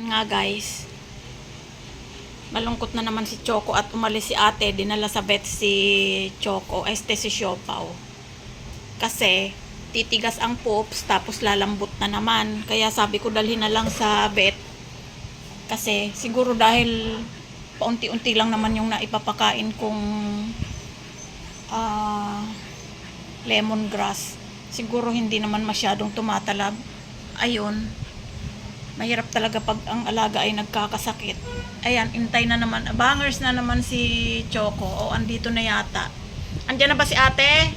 Yan nga guys. Malungkot na naman si Choco at umalis si ate. Dinala sa vet si Choco. Este si Siopaw. Kasi titigas ang poops tapos lalambot na naman. Kaya sabi ko dalhin na lang sa vet. Kasi siguro dahil paunti-unti lang naman yung naipapakain kong ah lemongrass. Siguro hindi naman masyadong tumatalab. Ayun. Mahirap talaga pag ang alaga ay nagkakasakit. Ayan, intay na naman. Bangers na naman si Choco. O, andito na yata. Andiyan na ba si ate?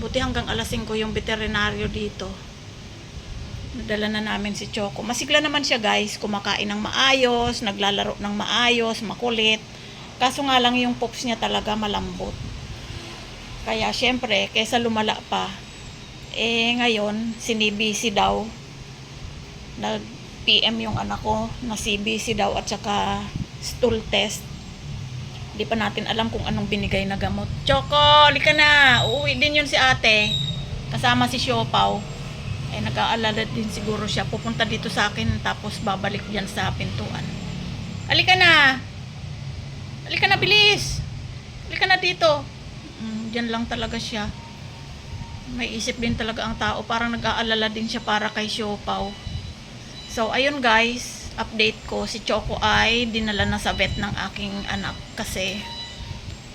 Buti hanggang alas 5 yung veterinaryo dito. Nadala na namin si Choco. Masigla naman siya guys. Kumakain ng maayos, naglalaro ng maayos, makulit. Kaso nga lang yung pops niya talaga malambot. Kaya syempre, kesa lumala pa, eh ngayon, sinibisi daw. Nag-PM yung anak ko na CBC daw at saka stool test. Di pa natin alam kung anong binigay na gamot. Choco, lika na! Uuwi din yun si ate. Kasama si Siopaw. Eh, nag-aalala din siguro siya. Pupunta dito sa akin tapos babalik diyan sa pintuan. Halika na! Halika na, bilis! Halika na dito. Mm, diyan lang talaga siya. May isip din talaga ang tao. Parang nag-aalala din siya para kay Siopaw. So, ayun guys, update ko, si Choco ay dinala na sa vet ng aking anak kasi,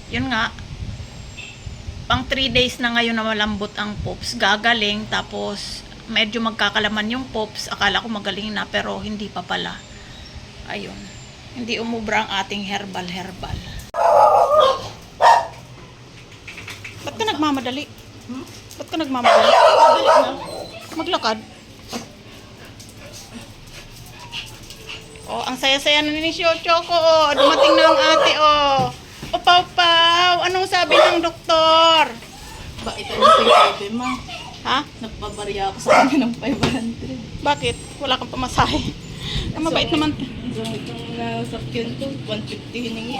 yun nga, pang 3 days na ngayon na malambot ang pops, gagaling, tapos medyo magkakalaman yung pops, akala ko magaling na, pero hindi pa pala. Ayun, hindi umubra ang ating herbal-herbal. Ba't ka nagmamadali? Hmm? Ba't ka nagmamadali? Maglakad. Oh, ang saya-saya na ni Sio Choco. Oh. Dumating na ang ate, oh. O, Pau Pau, anong sabi ng doktor? Ba, ito yung paybaby ma. Ha? Nagpabarya ako sa kanya ng 500. Bakit? Wala kang pamasahe. Ang mabait So, naman. Yung itong nasakyan ko, 150 hiningi.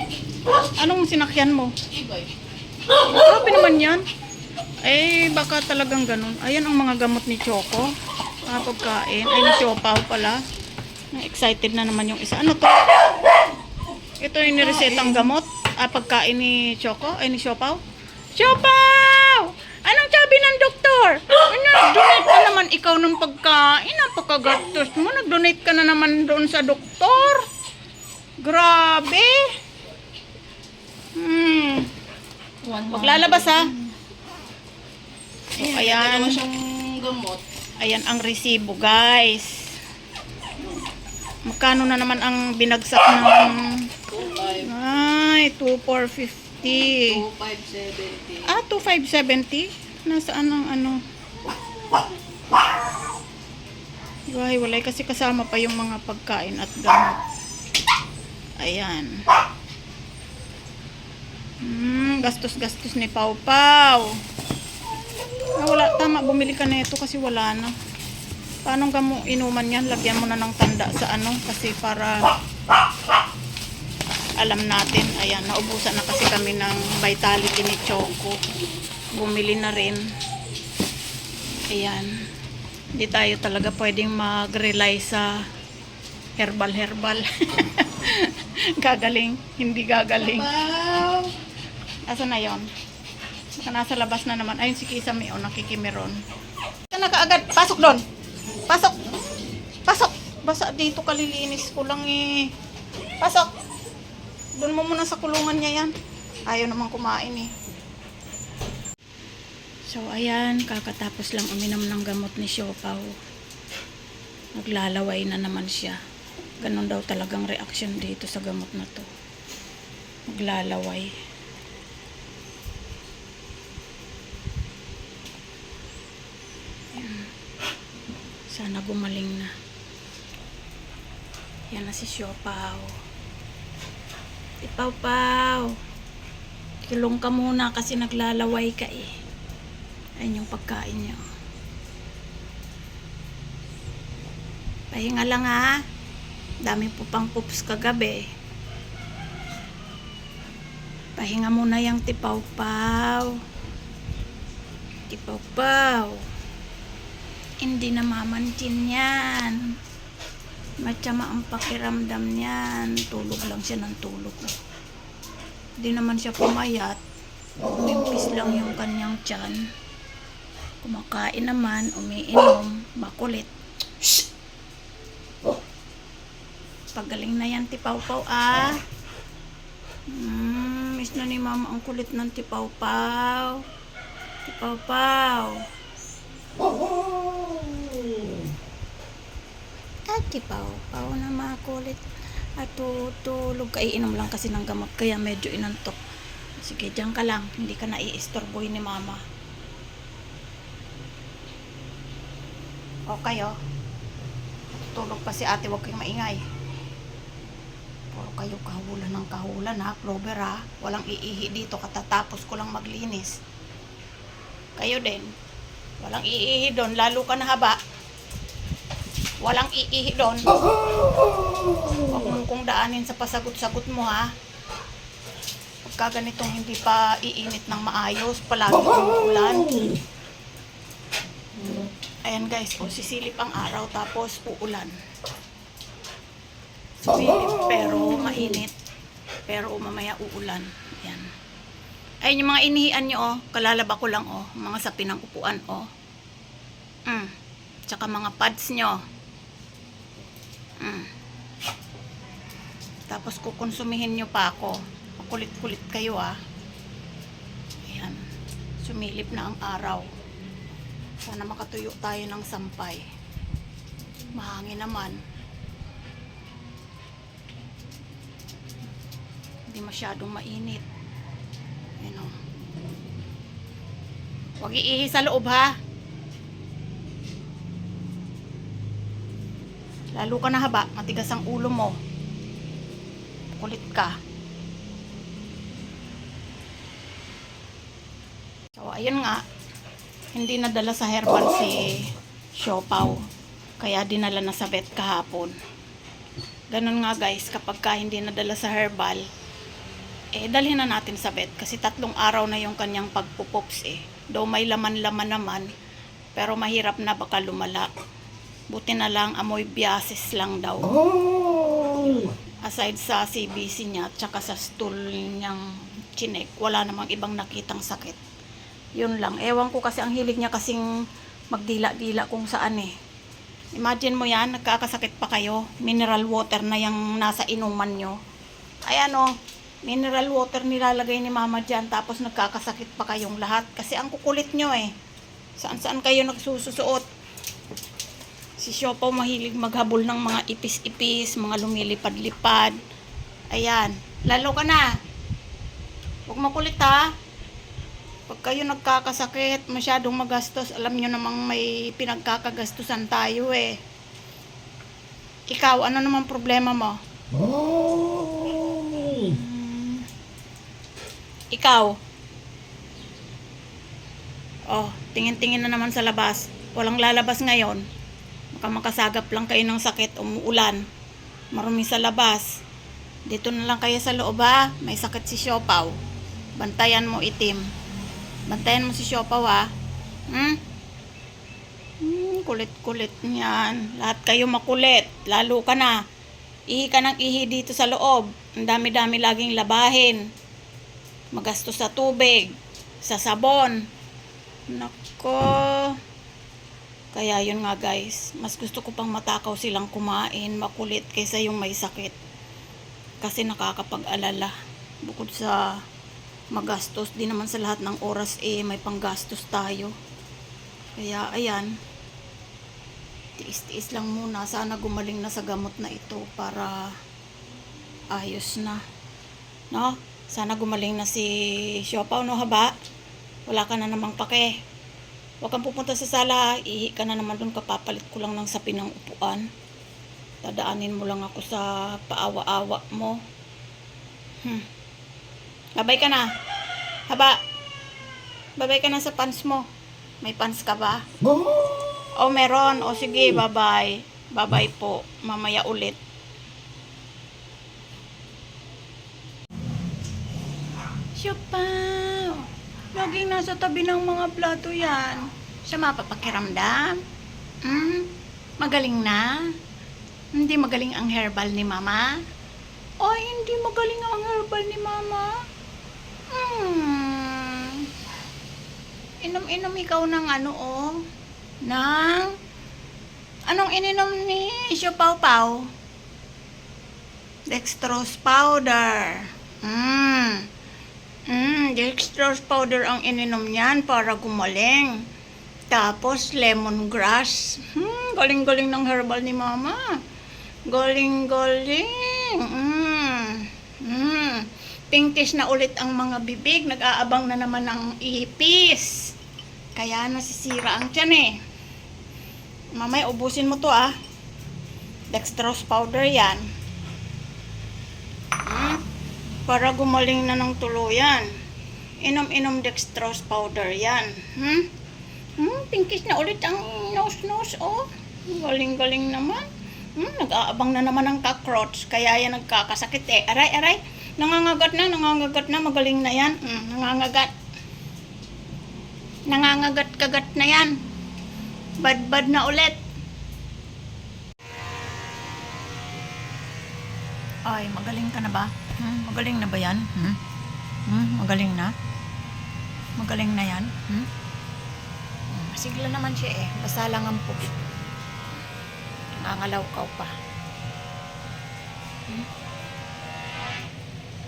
Anong sinakyan mo? Ibay. Grabe naman yan. Eh, baka talagang ganun. Ayan ang mga gamot ni Choco. Mga pagkain. Ay, ni Siopaw pala. Na-excited na naman yung isa. Ano to? Ito yung niresetang gamot. Ah, pagkain ni Choco. Ay, ni Siopaw. Siopaw! Anong sabi ng doktor? Ano, donate ka naman ikaw ng pagkain. Napakagastos mo. Nag-donate ka na naman doon sa doktor. Grabe. Hmm. Huwag lalabas ha. So, Ayan. Ayan ang resibo, guys. Magkano na naman ang binagsak ng... 25. Ay, 2,450. 2570. Ah, 2,570? Nasaan ang ano? Ay, walay kasi kasama pa yung mga pagkain at gamot. Ayan. Hmm, gastos-gastos ni Pau Pau. Ah, wala, tama, bumili ka nito kasi wala na. Paano ka mo inuman yan? Lagyan mo na ng tanda sa ano kasi para alam natin. Ayan, naubusan na kasi kami ng vitality ni Choco. Bumili na rin. Ayan. Hindi tayo talaga pwedeng mag-rely sa herbal-herbal. gagaling. Hindi gagaling. Asa na yon? Nasa labas na naman. Ayun si Kisame, oh, nakikimiron. Ka na kaagad. Pasok doon. Pasok. Pasok. Basa dito kalilinis ko lang eh. Pasok. Doon mo muna sa kulungan niya yan. Ayaw naman kumain eh. So, ayan. Kakatapos lang uminom ng gamot ni Siopaw. Naglalaway na naman siya. Ganon daw talagang reaction dito sa gamot na to. Naglalaway. Sana gumaling na. Yan na si Siopaw. Ipaw-paw. Kilong ka muna kasi naglalaway ka eh. Ayun yung pagkain niya. Pahinga lang ha. Dami po pang poops kagabi. Pahinga muna yung tipaw-paw. Tipaw-paw. Hindi na mamantin yan. Matsama ang pakiramdam niyan. Tulog lang siya ng tulog. Di naman siya pumayat. Umimpis lang yung kanyang tiyan. Kumakain naman, umiinom, makulit. Pagaling na yan, tipaw-paw ah. Mm, miss na ni mama ang kulit ng tipaw-paw. Tipaw-paw. At tipaw-paw na makulit. At tutulog. Kaiinom lang kasi ng gamot kaya medyo inantok. Sige, dyan ka lang. Hindi ka na i-istorboy ni mama. O kayo. Tulog pa si ate, huwag kayong maingay. Puro kayo kahulan ng kahulan ha, Clover ha. Walang iihi dito, katatapos ko lang maglinis. Kayo din. Walang iihi doon, lalo ka na haba. Walang iihi doon. Huwag mong daanin sa pasagot-sagot mo ha. Pagka ganitong hindi pa iinit ng maayos, palagi umuulan. Ayan guys, oh, sisilip ang araw tapos uulan. Sisilip pero mainit. Pero mamaya uulan. Ayan. Ayun yung mga inihian nyo, oh. Kalalaba ko lang, oh. Mga sa pinang upuan, oh. Mm. Tsaka mga pads nyo. Mm. Tapos kukonsumihin nyo pa ako. Makulit-kulit kayo, ah. Ayan. Sumilip na ang araw. Sana makatuyo tayo ng sampay. Mahangin naman. Hindi masyadong mainit. Ayan o. Huwag iihi sa loob ha. Lalo ka na haba, matigas ang ulo mo. Kulit ka. So, ayun nga. Hindi nadala sa herbal si Siopaw. Kaya dinala na sa vet kahapon. Ganun nga guys, kapag ka hindi nadala sa herbal, eh dalhin na natin sa vet. Kasi tatlong araw na yung kanyang pagpupops eh. Though may laman-laman naman, pero mahirap na baka lumala. Buti na lang amoy biasis lang daw. Aside sa CBC niya, tsaka sa stool niyang chinek, wala namang ibang nakitang sakit. Yun lang. Ewan ko kasi ang hilig niya kasing magdila-dila kung saan eh. Imagine mo yan, nagkakasakit pa kayo. Mineral water na yung nasa inuman nyo. Ay ano, mineral water nilalagay ni mama dyan tapos nagkakasakit pa kayong lahat. Kasi ang kukulit nyo eh. Saan-saan kayo nagsususuot. Si Siopaw mahilig maghabol ng mga ipis-ipis, mga lumilipad-lipad. Ayan. Lalo ka na. Huwag makulit ha. Pag kayo nagkakasakit, masyadong magastos, alam nyo namang may pinagkakagastusan tayo eh. Ikaw, ano naman problema mo? Hmm. Ikaw. Oh, tingin-tingin na naman sa labas. Walang lalabas ngayon. Baka makasagap lang kayo ng sakit, umuulan. Marumi sa labas. Dito na lang kayo sa loob ha. May sakit si Siopaw. Bantayan mo itim. Bantayan mo si Siopaw ha. Hmm? Hmm, kulit-kulit niyan. Lahat kayo makulit. Lalo ka na. Ihi ka ng ihi dito sa loob. Ang dami-dami laging labahin. Magastos sa tubig. Sa sabon. Nako. Kaya yun nga guys, mas gusto ko pang matakaw silang kumain, makulit kaysa yung may sakit. Kasi nakakapag-alala. Bukod sa magastos, di naman sa lahat ng oras eh may panggastos tayo. Kaya ayan, tiis-tiis lang muna. Sana gumaling na sa gamot na ito para ayos na. No? Sana gumaling na si Siopaw, no haba? Wala ka na namang pake. Huwag kang pupunta sa sala, ihi ka na naman doon, kapapalit ko lang ng sapi ng upuan. Dadaanin mo lang ako sa paawa-awa mo. Hmm. Babay ka na. Haba. Babay ka na sa pants mo. May pants ka ba? O meron. O sige, bye-bye. Bye-bye po. Mamaya ulit. Siyapaw. Laging nasa tabi ng mga plato yan. Siya mapapakiramdam. Hmm? Magaling na. Hindi magaling ang herbal ni Mama? Ay, hindi magaling ang herbal ni Mama? Hmm. Inom-inom ikaw ng ano, oh. Ng... Anong ininom ni Isyo Pau Pau? Dextrose powder. Hmm. Hmm, dextrose powder ang ininom niyan para gumaling. Tapos lemongrass. Hmm, galing-galing ng herbal ni Mama. Galing-galing. Hmm. Hmm. Pinkish na ulit ang mga bibig. Nag-aabang na naman ng ipis. Kaya nasisira ang tiyan eh. Mamay, ubusin mo to ah. Dextrose powder yan. Para gumaling na ng tuluyan. Inom-inom dextrose powder yan. Hmm? Hmm, pinkish na ulit ang nose-nose, oh. Galing-galing naman. Hmm, nag-aabang na naman ng cockroach. Kaya yan nagkakasakit eh. Aray, aray. Nangangagat na, nangangagat na. Magaling na yan. Hmm, nangangagat. Nangangagat-kagat na yan. Bad-bad na ulit. Ay, magaling ka na ba? Hmm, magaling na ba yan? Hmm? Hmm, magaling na? Magaling na yan? Hmm? Hmm, Masigla naman siya eh. Basta lang ang pugi. Nangangalaw-kaw pa. Hmm?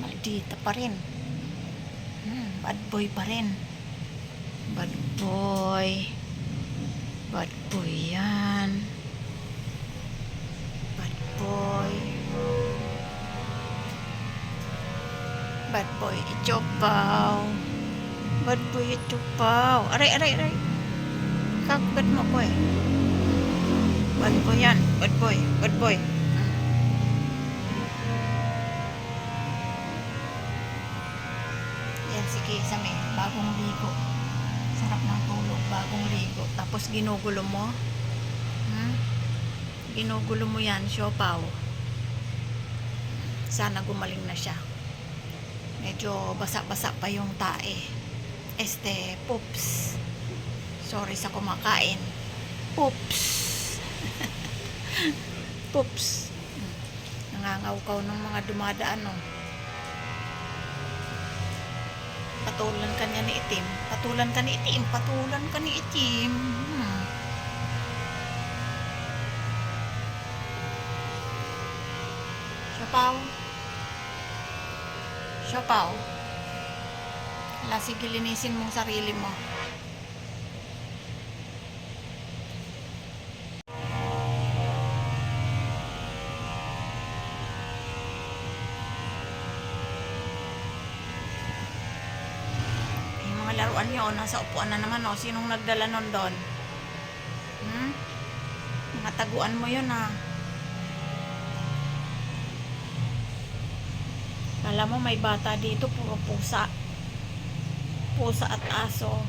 Maldita pa rin. Hmm, bad boy pa rin. Bad boy. Bad boy yan. Bad boy ichopaw. Bad boy ichopaw. Aray, aray, aray. Kagat mo ko eh. Bad boy yan. Bad boy. Bad boy. Yan si Kisame. Bagong ligo. Sarap ng tulog. Bagong ligo. Tapos ginugulo mo. Hmm? Ginugulo mo yan, siopaw. Sana gumaling na siya. Medyo basa-basa pa yung tae. Este, poops. Sorry sa kumakain. Poops. poops. Nangangawkaw ng mga dumadaan, no. Patulan ka niya ni itim. Patulan ka ni itim. Patulan ka ni itim. Hmm. Siyapaw. Siyapaw. Wala, sige, linisin mong sarili mo. Laruan niyo, nasa upuan na naman, oh. Sinong nagdala nun doon? Hmm? Mga mo yun, ah. Alam mo, may bata dito, puro pusa. Pusa at aso.